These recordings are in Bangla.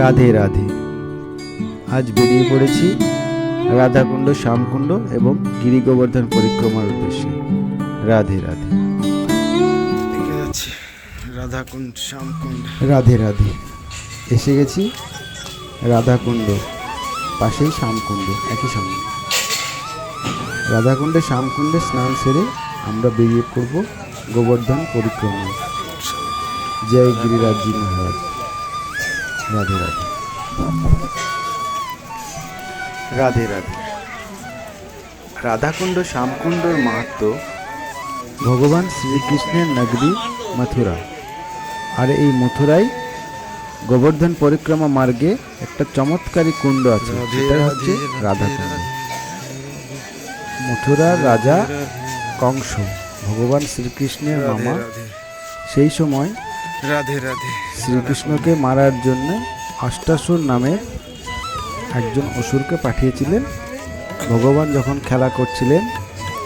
রাধে রাধে। আজ বেরিয়ে পড়েছি রাধাকুণ্ড শ্যামকুণ্ড এবং গিরি গোবর্ধন পরিক্রমার উদ্দেশ্যে। রাধে রাধে। রাধাকুণ্ড শ্যামকুণ্ড। রাধে রাধে। এসে গেছি রাধাকুণ্ড পাশেই শ্যামকুণ্ড একই সঙ্গে। রাধাকুণ্ডে শ্যামকুণ্ডে স্নান সেরে আমরা বেরিয়ে পড়ব গোবর্ধন পরিক্রমায়। জয় গিরিরাজজি মহারাজ। রাধে রাধে। রাধে রাধে। রাধাকুণ্ড শ্যামকুণ্ডর মাহাত্ম ভগবান শ্রীকৃষ্ণের নগরী মথুরা। আর এই মথুরায় গোবর্ধন পরিক্রমা মার্গে একটা চমৎকারী কুণ্ড আছে সেটা হচ্ছে রাধে রাধাকুণ্ড। মথুরার রাজা কংস ভগবান শ্রীকৃষ্ণের মামা। সেই সময় রাধে রাধে। শ্রীকৃষ্ণকে মারার জন্য অষ্টাসুর নামের একজন অসুরকে পাঠিয়েছিলেন। ভগবান যখন খেলা করছিলেন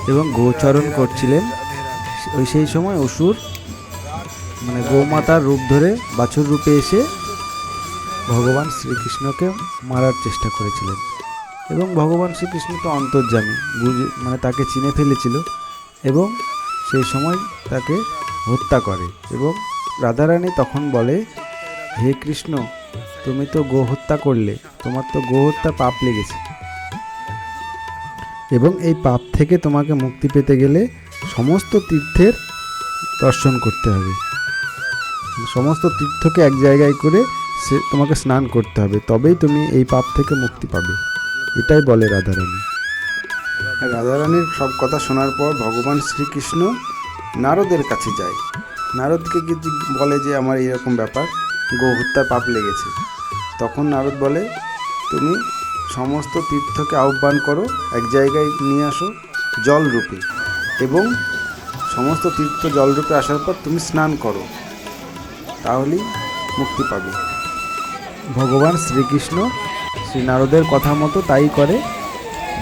এবং গোচরণ করছিলেন, ওই সেই সময় অসুর মানে গৌমাতার রূপ ধরে বাছুর রূপে এসে ভগবান শ্রীকৃষ্ণকে মারার চেষ্টা করেছিলেন। এবং ভগবান শ্রীকৃষ্ণ তো অন্তর্যামী, বুঝে মানে তাকে চিনে ফেলেছিল এবং সেই সময় তাকে হত্যা করে এবং রাধারানী তখন বলে, হে কৃষ্ণ, তুমি তো গো হত্যা করলে, তোমার তো গো হত্যা পাপ লেগেছে। এবং এই পাপ থেকে তোমাকে মুক্তি পেতে গেলে সমস্ত তীর্থের দর্শন করতে হবে। সমস্ত তীর্থকে এক জায়গায় করে সে, তোমাকে স্নান করতে হবে, তবেই তুমি এই পাপ থেকে মুক্তি পাবে। এটাই বলে রাধারানী। রাধারানীর সব কথা শোনার পর ভগবান শ্রীকৃষ্ণ নারদের কাছে যায়। নারদকে বলে যে আমার এরকম ব্যাপার? গো হত্যা পাপ লেগেছে। তখন নারদ বলে, তুমি সমস্ত তীর্থকে আহ্বান করো, এক জায়গায় নিয়ে আসো জলরূপে। এবং সমস্ত তীর্থ জলরূপে আসার পর তুমি স্নান করো। তাহলেই মুক্তি পাবে। ভগবান শ্রীকৃষ্ণ শ্রী নারদের কথা মতো তাই করে।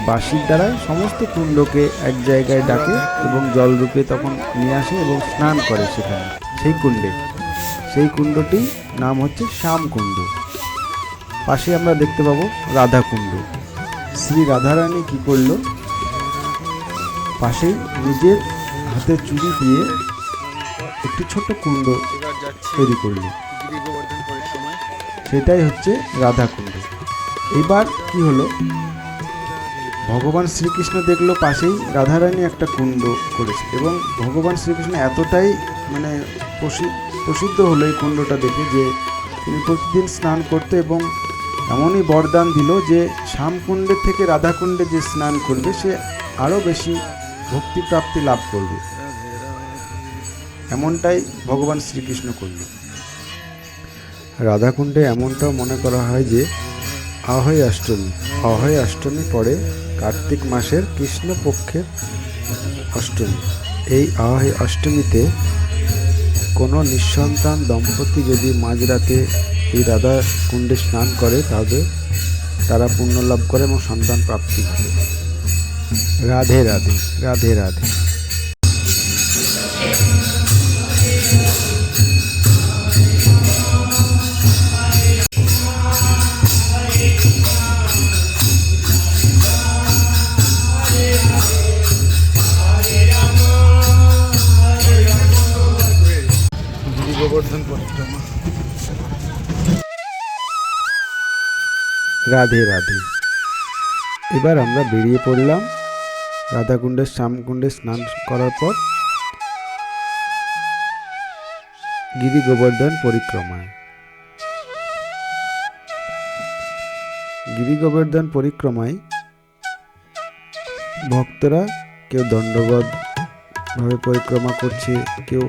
বাঁশির দ্বারাই সমস্ত কুণ্ডকে এক জায়গায় ডাকে এবং জলরূপে তখন নিয়ে আসে এবং স্নান করে সেখানে, সেই কুণ্ডে। সেই কুণ্ডটি নাম হচ্ছে শ্যামকুণ্ড। পাশে আমরা দেখতে পাবো রাধাকুণ্ড। শ্রী রাধারানী কি করল? পাশেই নিজের হাতে চুড়ি দিয়ে একটি ছোট কুণ্ড তৈরি করল। সেটাই হচ্ছে রাধাকুণ্ড। এবার কি হলো? ভগবান শ্রীকৃষ্ণ দেখল পাশেই রাধারানী একটা কুণ্ড করেছে এবং ভগবান শ্রীকৃষ্ণ এতটাই মানে প্রসি- প্রসিদ্ধ হলো এই কুণ্ডটা দেখে যে তিনি প্রতিদিন স্নান করতে এবং এমনই বরদান দিল যে শ্যামকুণ্ডের থেকে রাধাকুণ্ডে যে স্নান করবে, সে আরও বেশি ভক্তিপ্রাপ্তি লাভ করবে। এমনটাই ভগবান শ্রীকৃষ্ণ করল। রাধাকুণ্ডে এমনটাও মনে করা হয় যে, আহয় অষ্টমী আহয় অষ্টমী পরে কার্তিক মাসের কৃষ্ণপক্ষের অষ্টমী। এই আহ অষ্টমীতে কোনো নিঃসন্তান দম্পতি যদি মাঝরাতে এই রাধা কুণ্ডে স্নান করে, তবে তারা পুণ্য লাভ করে এবং সন্তান প্রাপ্তি করে। রাধে রাধে রাধে রাধে। রাধে রাধে। এবার আমরা বেরিয়ে পড়লাম রাধাকুণ্ডের শ্যামকুণ্ডে স্নান করার পর গিরি গোবর্ধন পরিক্রমায়। গিরি গোবর্ধন পরিক্রমায় ভক্তরা কেউ দণ্ডবধ ভাবে পরিক্রমা করছে, কেউ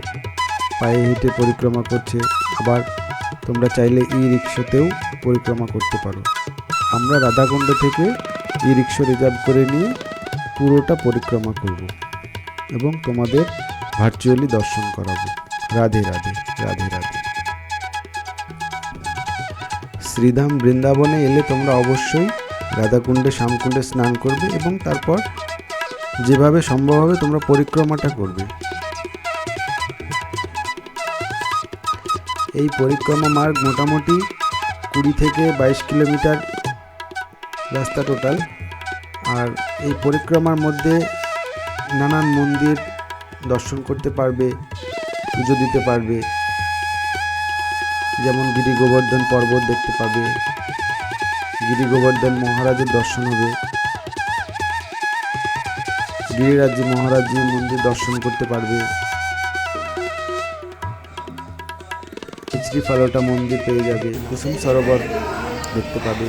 পায়ে হেঁটে পরিক্রমা করছে। আবার তোমরা চাইলে ই রিক্সাতেও পরিক্রমা করতে পারো। আমরা রাধাকুণ্ড থেকে ই রিক্সা রিজার্ভ করে নিয়ে পুরোটা পরিক্রমা করব এবং তোমাদের ভার্চুয়ালি দর্শন করাবো। রাধে রাধে রাধে রাধে। শ্রীধাম বৃন্দাবনে এলে তোমরা অবশ্যই রাধাকুণ্ডে, শ্যামকুণ্ডে স্নান করবে এবং তারপর যেভাবে সম্ভব হবে তোমরা পরিক্রমাটা করবে। এই পরিক্রমা মার্গ মোটামুটি কুড়ি থেকে বাইশ কিলোমিটার রাস্তা টোটাল। আর এই পরিক্রমার মধ্যে নানান মন্দির দর্শন করতে পারবে, পুজো দিতে পারবে। যেমন গিরি গোবর্ধন পর্বত দেখতে পাবে। গিরি গোবর্ধন মহারাজের দর্শন হবে। গিরিরাজ্য মহারাজজির মন্দির দর্শন করতে পারবে। ফালোটা মন্দির পেয়ে যাবে, কুসুম সরোবর দেখতে পাবে।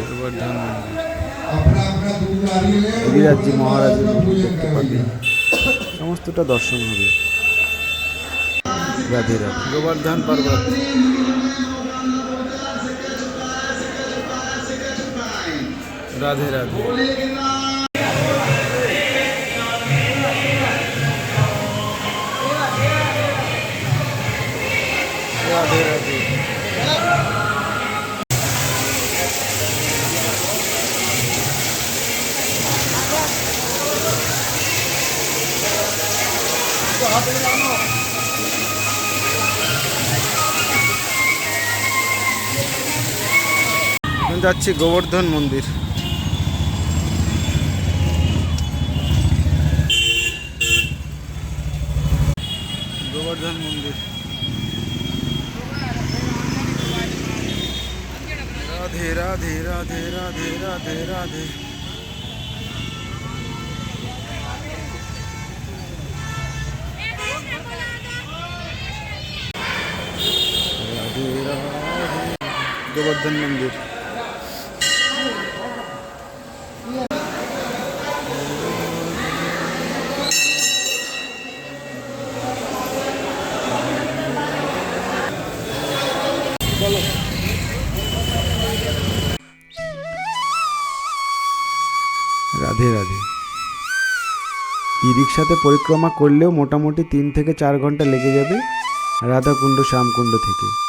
মন্দির মহারাজের মন্দির দেখতে পাবে। সমস্তটা দর্শন হবে। রাধে রাধে। গোবর্ধন পর্বত। রাধে। রাধে রাধে। যাচ্ছি গোবর্ধন মন্দির। গোবর্ধন মন্দির। রাধে রাধে রাধে রাধে রাধে রাধে রাধে। গোবর্ধন মন্দির। রাধে রাধে। ই রিক্সাতে পরিক্রমা করলেও মোটামুটি তিন থেকে চার ঘণ্টা লেগে যাবে রাধাকুণ্ড, শ্যামকুণ্ড থেকে।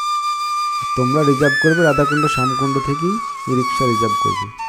তোমরা রিজার্ভ করবে রাধাকুণ্ড শ্যামকুণ্ড থেকেই ই রিক্সা রিজার্ভ করবে।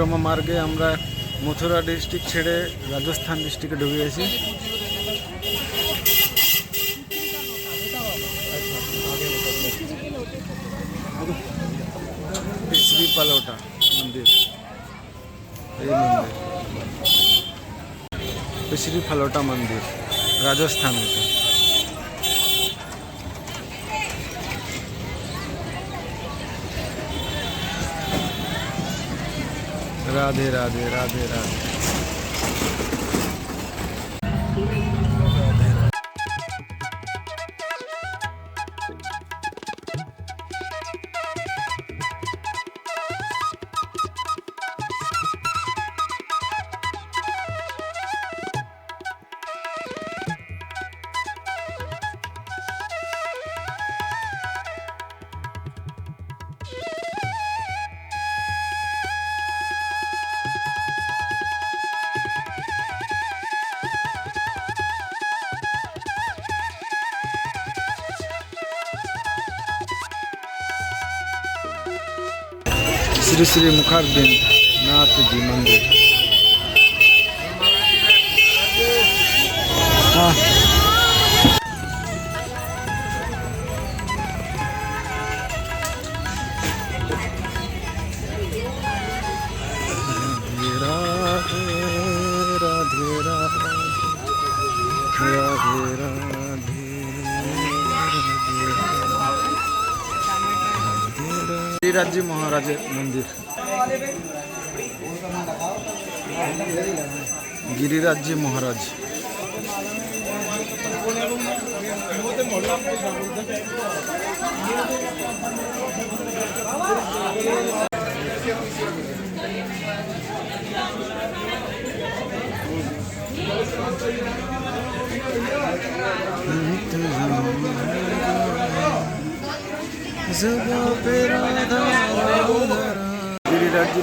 পরিক্রমা মার্গে আমরা মথুরা ডিস্ট্রিক্ট ছেড়ে রাজস্থান ডিস্ট্রিক্টে ঢুকে গেছি শ্রী পালোটা মন্দির। এই মন্দির। ফালোটা মন্দির, রাজস্থান এটা। Radhe, Radhe, Radhe, Şimdi Sri Mukarbin ne yaptı diyeyim রাজ্যে মহারাজের মন্দির। গিরিরাজ্যে মহারাজ। গিরিরাজ্যে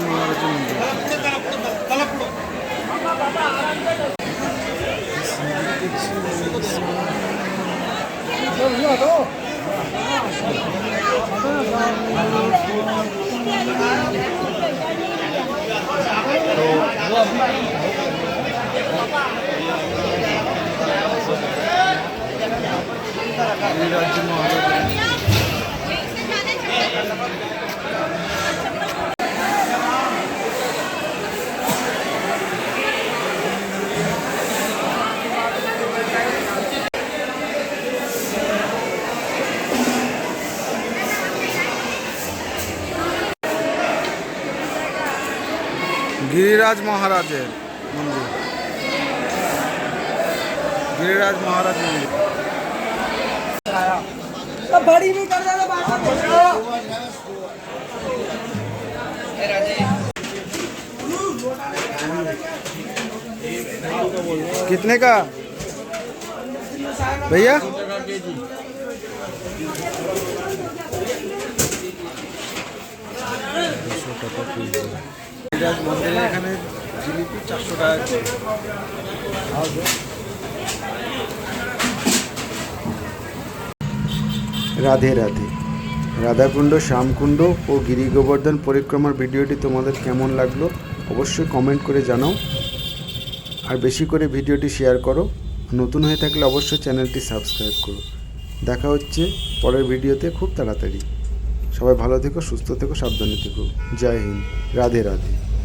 মহারাজ গিরিরাজ মহারাজের মন্দির গিরিরাজ মহারাজ মন্দির बड़ी भी कर देना बात कितने का भैया গিরিরাজ মন্দিরে রাধে রাধে। রাধাকুণ্ড, শ্যামকুণ্ড ও গিরি গোবর্ধন পরিক্রমার ভিডিওটি তোমাদের কেমন লাগল অবশ্যই কমেন্ট করে জানাও। আর বেশি করে ভিডিওটি শেয়ার করো। নতুন হয়ে থাকলে অবশ্যই চ্যানেলটি সাবস্ক্রাইব করো। দেখা হচ্ছে পরের ভিডিওতে খুব তাড়াতাড়ি। সবাই ভালো থেকো সুস্থ থেকো সাবধানে থেকো। জয় হিন্দ। রাধে রাধে।